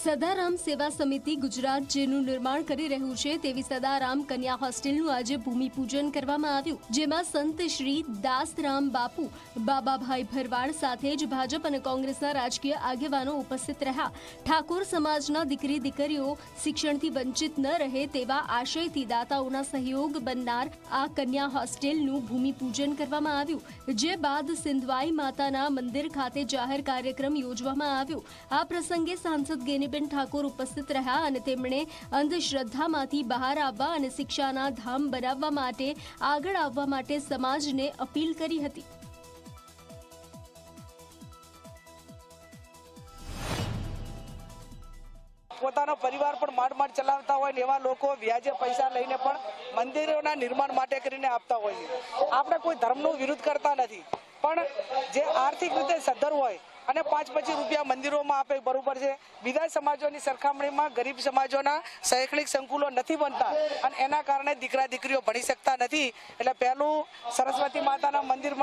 સદારામ સેવા સમિતિ ગુજરાત જેનું નિર્માણ કરી રહ્યું છે તેવી સદારામ કન્યા હોસ્ટેલનું આજે ભૂમિપૂજન કરવામાં આવ્યું, જેમાં સંત શ્રી દાસરામ બાપુ, બાબાભાઈ ભરવાડ સાથે જ ભાજપ અને કોંગ્રેસના રાજકીય આગેવાનો ઉપસ્થિત રહ્યા. ઠાકોર સમાજના દીકરી દીકરીઓ શિક્ષણથી વંચિત ન રહે તેવા આશયથી દાતાઓના સહયોગ બનનાર આ કન્યા હોસ્ટેલનું ભૂમિપૂજન કરવામાં આવ્યું, જે બાદ સિંધવાઈ માતાના મંદિર ખાતે જાહેર કાર્યક્રમ યોજવામાં આવ્યો. આ પ્રસંગે સાંસદ ગેનીબેન ઠાકોર ઉપસ્થિત રહ્યા અને તેમણે અંધશ્રદ્ધામાંથી બહાર આવવા અને શિક્ષાના ધામ બનાવવા માટે આગળ આવવા માટે સમાજને અપીલ કરી હતી. પોતાનો પરિવાર પણ માંડ માંડ ચલાવતા હોય ને એવા લોકો વ્યાજે પૈસા લઈને પણ મંદિરોના નિર્માણ માટે કરીને આપતા હોય છે. આપણે કોઈ ધર્મનો વિરોધ કરતા નથી. પણ જે આર્થિક રીતે સદ્ધર હોય અને પાંચ પચીસ રૂપિયા મંદિરોમાં આપે, બરોબર છે. બીજા સમાજોની સરખામણીમાં ગરીબ સમાજોના શૈક્ષણિક સંકુલો નથી બનતા અને એના કારણે દીકરા દીકરીઓ ભણી શકતા નથી. એટલે પહેલું સરસ્વતી માતાના મંદિરમાં